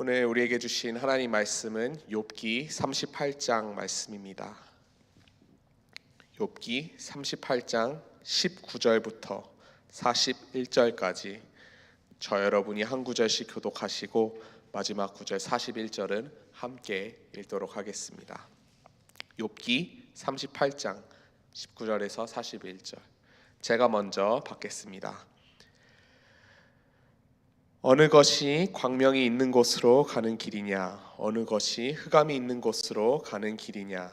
오늘 우리에게 주신 하나님 말씀은 욥기 38장 말씀입니다. 욥기 38장 19절부터 41절까지 저 여러분이 한 구절씩 교독하시고 마지막 구절 41절은 함께 읽도록 하겠습니다. 욥기 38장 19절에서 41절. 제가 먼저 받겠습니다. 어느 것이 광명이 있는 곳으로 가는 길이냐? 어느 것이 흑암이 있는 곳으로 가는 길이냐?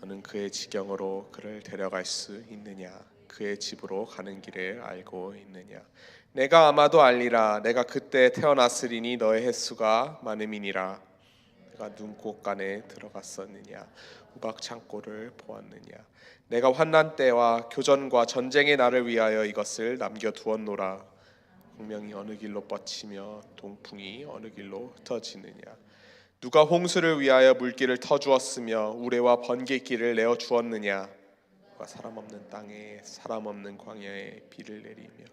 너는 그의 지경으로 그를 데려갈 수 있느냐? 그의 집으로 가는 길을 알고 있느냐? 내가 아마도 알리라. 내가 그때 태어났으리니 너의 횟수가 많음이니라. 내가 눈꽃간에 들어갔었느냐? 우박 창고를 보았느냐? 내가 환난 때와 교전과 전쟁의 날을 위하여 이것을 남겨 두었노라 광명이 어느 길로 뻗치며 동풍이 어느 길로 흩어지느냐. 누가 홍수를 위하여 물길을 터주었으며 우레와 번개길을 내어 주었느냐. 누가 사람 없는 땅에 사람 없는 광야에 비를 내리며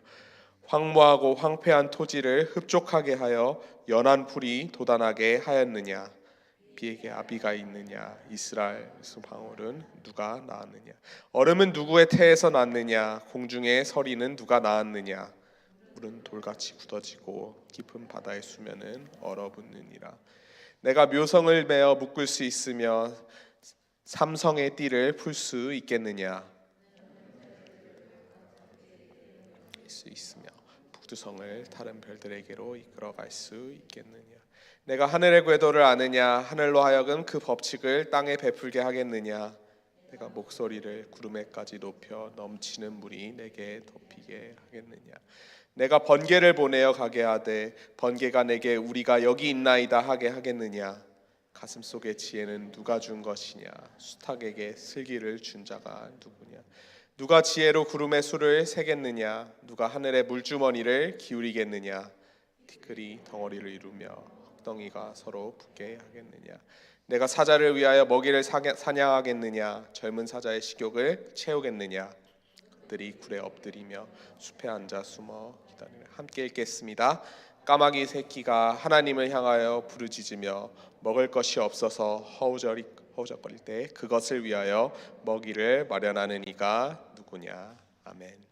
황무하고 황폐한 토지를 흡족하게 하여 연한 풀이 돋아나게 하였느냐. 비에게 아비가 있느냐. 이스라엘 수방울은 누가 낳았느냐. 얼음은 누구의 태에서 났느냐. 공중의 서리는 누가 낳았느냐 물은 돌같이 굳어지고 깊은 바다의 수면은 얼어붙느니라. 내가 묘성을 메어 묶을 수 있으며 삼성의 띠를 풀 수 있겠느냐? 수 있으며 북두성을 다른 별들에게로 이끌어갈 수 있겠느냐? 내가 하늘의 궤도를 아느냐? 하늘로 하여금 그 법칙을 땅에 베풀게 하겠느냐? 내가 목소리를 구름에까지 높여 넘치는 물이 내게 덮이게 하겠느냐? 내가 번개를 보내어 가게 하되 번개가 내게 우리가 여기 있나이다 하게 하겠느냐? 가슴 속의 지혜는 누가 준 것이냐? 수탉에게 슬기를 준 자가 누구냐? 누가 지혜로 구름의 수를 세겠느냐? 누가 하늘의 물주머니를 기울이겠느냐? 티끌이 덩어리를 이루며 흙덩이가 서로 붙게 하겠느냐? 내가 사자를 위하여 먹이를 사냥하겠느냐? 젊은 사자의 식욕을 채우겠느냐 들이 굴에 엎드리며 숲에 앉아 숨어 기다리며 함께 읽겠습니다. 까마귀 새끼가 하나님을 향하여 부르짖으며 먹을 것이 없어서 허우저리 허우적거릴 때 그것을 위하여 먹이를 마련하는 이가 누구냐? 아멘.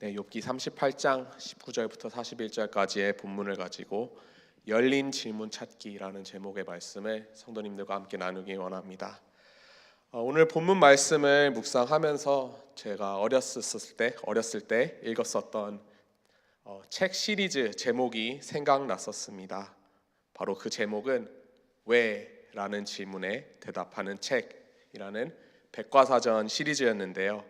네, 욥기 38장 19절부터 41절까지의 본문을 가지고 열린 질문 찾기라는 제목의 말씀을 성도님들과 함께 나누기 원합니다. 어, 오늘 본문 말씀을 묵상하면서 제가 어렸을 때 어렸을 때 읽었었던 어, 책 시리즈 제목이 생각났었습니다. 바로 그 제목은 왜라는 질문에 대답하는 책이라는 백과사전 시리즈였는데요.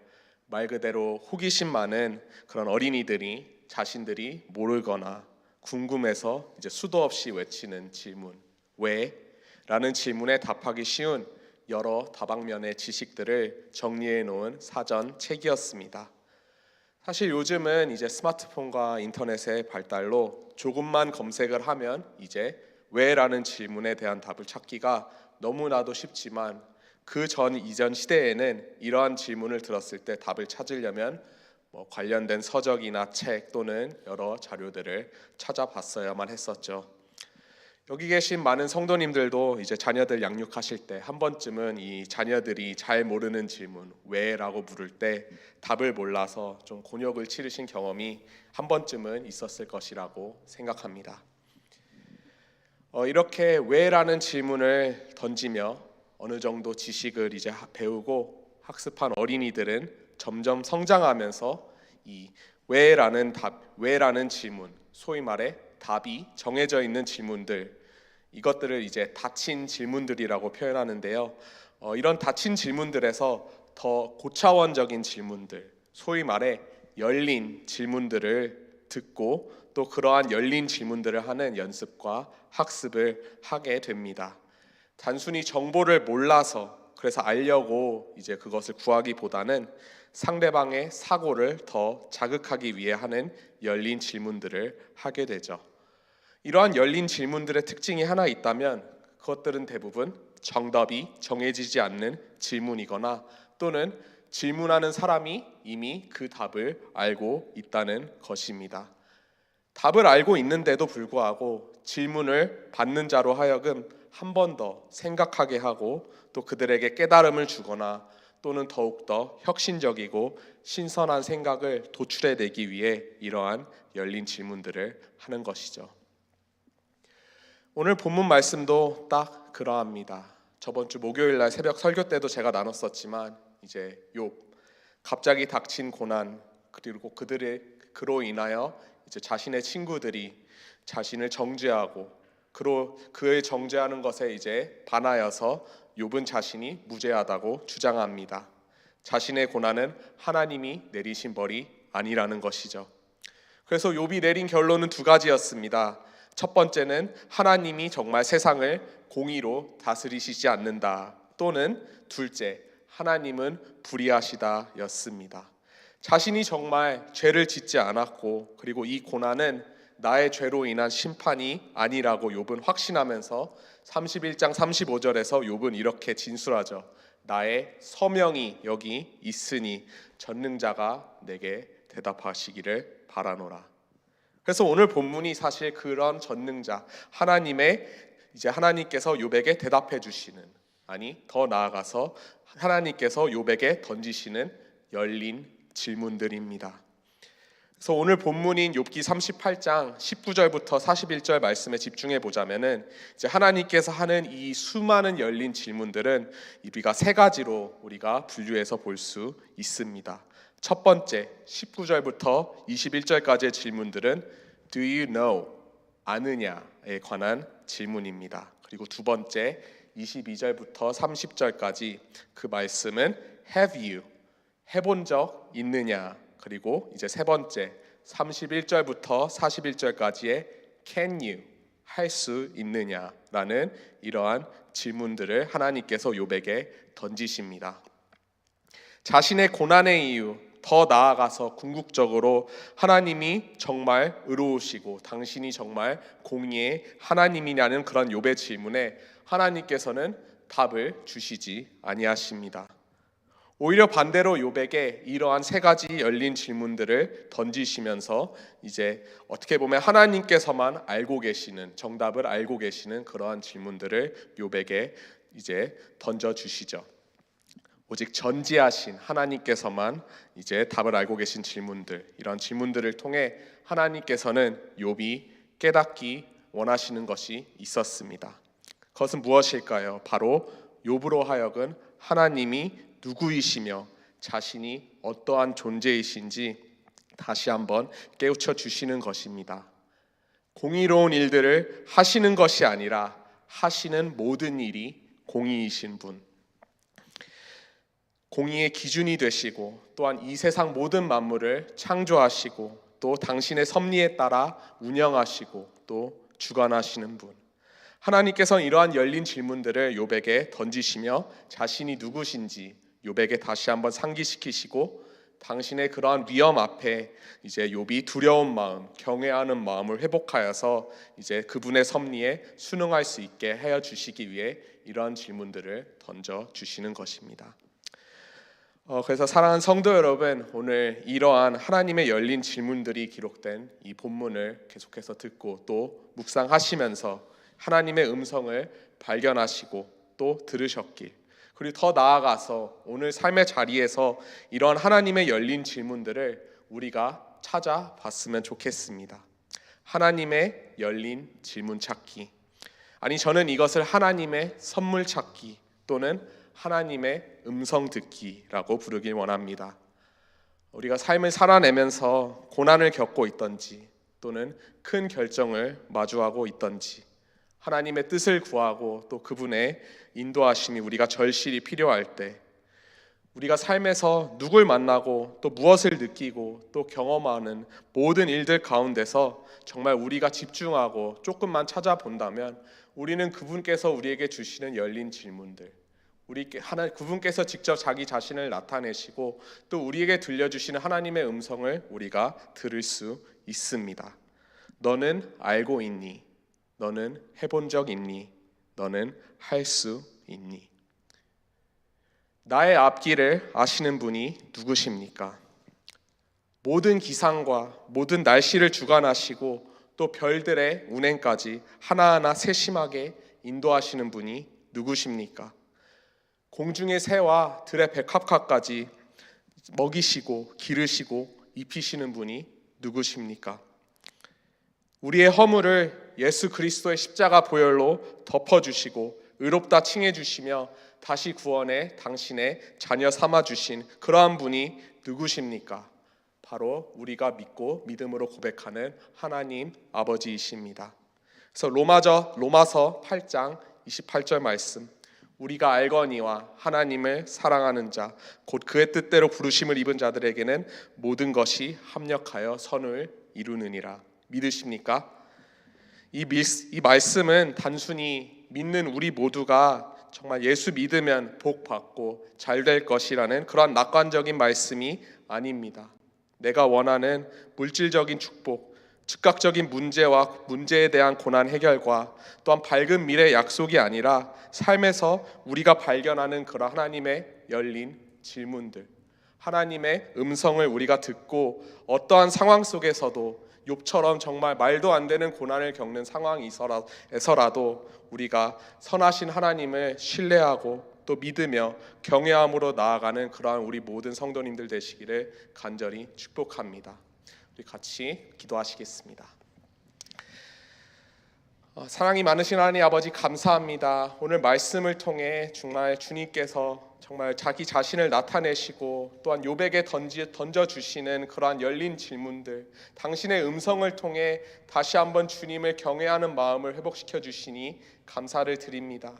말 그대로 호기심 많은 그런 어린이들이 자신들이 모르거나 궁금해서 이제 수도 없이 외치는 질문 왜라는 질문에 답하기 쉬운 여러 다방면의 지식들을 정리해 놓은 사전 책이었습니다. 사실 요즘은 이제 스마트폰과 인터넷의 발달로 조금만 검색을 하면 이제 왜라는 질문에 대한 답을 찾기가 너무나도 쉽지만 그 전 이전 시대에는 이러한 질문을 들었을 때 답을 찾으려면 뭐 관련된 서적이나 책 또는 여러 자료들을 찾아봤어야만 했었죠. 여기 계신 많은 성도님들도 이제 자녀들 양육하실 때 한 번쯤은 이 자녀들이 잘 모르는 질문 왜라고 물을 때 답을 몰라서 좀 곤욕을 치르신 경험이 한 번쯤은 있었을 것이라고 생각합니다. 어, 이렇게 왜라는 질문을 던지며 어느 정도 지식을 이제 하- 배우고 학습한 어린이들은 점점 성장하면서 이 왜라는 답, 왜라는 질문, 소위 말해 답이 정해져 있는 질문들 이것들을 이제 닫힌 질문들이라고 표현하는데요. 어, 이런 닫힌 질문들에서 더 고차원적인 질문들, 소위 말해 열린 질문들을 듣고 또 그러한 열린 질문들을 하는 연습과 학습을 하게 됩니다. 단순히 정보를 몰라서 그래서 알려고 이제 그것을 구하기보다는 상대방의 사고를 더 자극하기 위해 하는 열린 질문들을 하게 되죠. 이러한 열린 질문들의 특징이 하나 있다면 그것들은 대부분 정답이 정해지지 않는 질문이거나 또는 질문하는 사람이 이미 그 답을 알고 있다는 것입니다. 답을 알고 있는데도 불구하고 질문을 받는 자로 하여금 한 번 더 생각하게 하고 또 그들에게 깨달음을 주거나 또는 더욱더 혁신적이고 신선한 생각을 도출해 내기 위해 이러한 열린 질문들을 하는 것이죠. 오늘 본문 말씀도 딱 그러합니다. 저번 주 목요일 날 새벽 설교 때도 제가 나눴었지만 이제 욥 갑자기 닥친 고난 그리고 그들의 그로 인하여 이제 자신의 친구들이 자신을 정죄하고 그로 그의 정죄하는 것에 이제 반하여서 욥은 자신이 무죄하다고 주장합니다. 자신의 고난은 하나님이 내리신 벌이 아니라는 것이죠. 그래서 욥이 내린 결론은 두 가지였습니다. 첫 번째는 하나님이 정말 세상을 공의로 다스리시지 않는다. 또는 둘째, 하나님은 불의하시다였습니다. 자신이 정말 죄를 짓지 않았고 그리고 이 고난은 나의 죄로 인한 심판이 아니라고 욥은 확신하면서 31장 35절에서 욥은 이렇게 진술하죠. 나의 서명이 여기 있으니 전능자가 내게 대답하시기를 바라노라. 그래서 오늘 본문이 사실 그런 전능자 하나님의 이제 하나님께서 욥에게 대답해 주시는 아니 더 나아가서 하나님께서 욥에게 던지시는 열린 질문들입니다. 그래서 오늘 본문인 욥기 38장 19절부터 41절 말씀에 집중해 보자면은 이제 하나님께서 하는 이 수많은 열린 질문들은 우리가 세 가지로 우리가 분류해서 볼 수 있습니다. 첫 번째 19절부터 21절까지의 질문들은 Do you know 아느냐에 관한 질문입니다. 그리고 두 번째 22절부터 30절까지 그 말씀은 Have you 해본 적 있느냐? 그리고 이제 세 번째 31절부터 41절까지의 Can you 할 수 있느냐라는 이러한 질문들을 하나님께서 욥에게 던지십니다. 자신의 고난의 이유 더 나아가서 궁극적으로 하나님이 정말 의로우시고 당신이 정말 공의의 하나님이냐는 그런 욥의 질문에 하나님께서는 답을 주시지 아니하십니다. 오히려 반대로 욥에게 이러한 세 가지 열린 질문들을 던지시면서 이제 어떻게 보면 하나님께서만 알고 계시는 정답을 알고 계시는 그러한 질문들을 욥에게 이제 던져 주시죠. 오직 전지하신 하나님께서만 이제 답을 알고 계신 질문들 이런 질문들을 통해 하나님께서는 욥이 깨닫기 원하시는 것이 있었습니다. 그것은 무엇일까요? 바로 욥으로 하여금 하나님이 누구이시며 자신이 어떠한 존재이신지 다시 한번 깨우쳐 주시는 것입니다. 공의로운 일들을 하시는 것이 아니라 하시는 모든 일이 공의이신 분. 공의의 기준이 되시고 또한 이 세상 모든 만물을 창조하시고 또 당신의 섭리에 따라 운영하시고 또 주관하시는 분. 하나님께서는 이러한 열린 질문들을 욥에게 던지시며 자신이 누구신지 욥에게 다시 한번 상기시키시고 당신의 그러한 위험 앞에 이제 욥이 두려운 마음, 경외하는 마음을 회복하여서 이제 그분의 섭리에 순응할 수 있게 하여 주시기 위해 이러한 질문들을 던져 주시는 것입니다. 어, 그래서 사랑하는 성도 여러분, 오늘 이러한 하나님의 열린 질문들이 기록된 이 본문을 계속해서 듣고 또 묵상하시면서 하나님의 음성을 발견하시고 또 들으셨길 그리고 더 나아가서 오늘 삶의 자리에서 이런 하나님의 열린 질문들을 우리가 찾아봤으면 좋겠습니다. 하나님의 열린 질문 찾기. 아니 저는 이것을 하나님의 선물 찾기 또는 하나님의 음성 듣기라고 부르길 원합니다. 우리가 삶을 살아내면서 고난을 겪고 있던지 또는 큰 결정을 마주하고 있던지 하나님의 뜻을 구하고 또 그분의 인도하심이 우리가 절실히 필요할 때 우리가 삶에서 누굴 만나고 또 무엇을 느끼고 또 경험하는 모든 일들 가운데서 정말 우리가 집중하고 조금만 찾아본다면 우리는 그분께서 우리에게 주시는 열린 질문들 우리 하나 그분께서 직접 자기 자신을 나타내시고 또 우리에게 들려주시는 하나님의 음성을 우리가 들을 수 있습니다. 너는 알고 있니? 너는 해본 적 있니? 너는 할 수 있니? 나의 앞길을 아시는 분이 누구십니까? 모든 기상과 모든 날씨를 주관하시고 또 별들의 운행까지 하나하나 세심하게 인도하시는 분이 누구십니까? 공중의 새와 들의 백합화까지 먹이시고 기르시고 입히시는 분이 누구십니까? 우리의 허물을 예수 그리스도의 십자가 보혈로 덮어주시고 의롭다 칭해주시며 다시 구원해 당신의 자녀 삼아 주신 그러한 분이 누구십니까? 바로 우리가 믿고 믿음으로 고백하는 하나님 아버지이십니다. 그래서 로마저 로마서 8장 28절 말씀 우리가 알거니와 하나님을 사랑하는 자 곧 그의 뜻대로 부르심을 입은 자들에게는 모든 것이 합력하여 선을 이루느니라 믿으십니까? 이, 밀, 이 말씀은 단순히 믿는 우리 모두가 정말 예수 믿으면 복 받고 잘 될 것이라는 그런 낙관적인 말씀이 아닙니다. 내가 원하는 물질적인 축복, 즉각적인 문제와 문제에 대한 고난 해결과 또한 밝은 미래 약속이 아니라 삶에서 우리가 발견하는 그런 하나님의 열린 질문들, 하나님의 음성을 우리가 듣고 어떠한 상황 속에서도 욥처럼 정말 말도 안 되는 고난을 겪는 상황에서라도 우리가 선하신 하나님을 신뢰하고 또 믿으며 경외함으로 나아가는 그러한 우리 모든 성도님들 되시기를 간절히 축복합니다. 우리 같이 기도하시겠습니다. 어, 사랑이 많으신 하나님 아버지 감사합니다. 오늘 말씀을 통해 정말 주님께서 정말 자기 자신을 나타내시고 또한 요백에 던져 주시는 그러한 열린 질문들, 당신의 음성을 통해 다시 한번 주님을 경외하는 마음을 회복시켜 주시니 감사를 드립니다.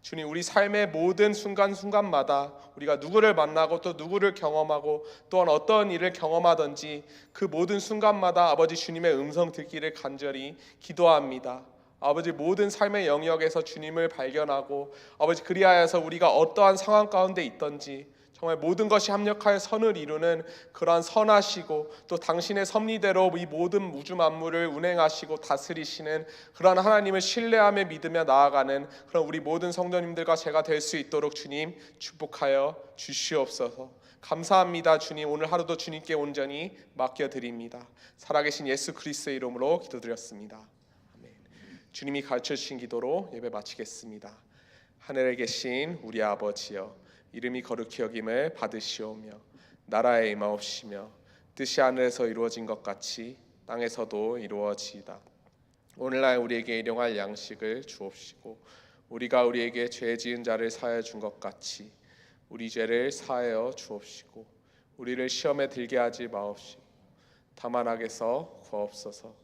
주님 우리 삶의 모든 순간순간마다 우리가 누구를 만나고 또 누구를 경험하고 또한 어떤 일을 경험하든지 그 모든 순간마다 아버지 주님의 음성 듣기를 간절히 기도합니다. 아버지 모든 삶의 영역에서 주님을 발견하고 아버지 그리하여서 우리가 어떠한 상황 가운데 있든지 정말 모든 것이 합력하여 선을 이루는 그러한 선하시고 또 당신의 섭리대로 이 모든 우주 만물을 운행하시고 다스리시는 그러한 하나님을 신뢰하며 믿으며 나아가는 그런 우리 모든 성도님들과 제가 될 수 있도록 주님 축복하여 주시옵소서. 감사합니다 주님 오늘 하루도 주님께 온전히 맡겨 드립니다. 살아계신 예수 그리스도의 이름으로 기도드렸습니다. 주님이 가르쳐 주신 기도로 예배 마치겠습니다. 하늘에 계신 우리 아버지여 이름이 거룩히 여김을 받으시오며 나라의 임하옵시며 뜻이 하늘에서 이루어진 것 같이 땅에서도 이루어지이다. 오늘날 우리에게 일용할 양식을 주옵시고 우리가 우리에게 죄 지은 자를 사하여 준 것 같이 우리 죄를 사하여 주옵시고 우리를 시험에 들게 하지 마옵시고 다만 악에서 구하옵소서.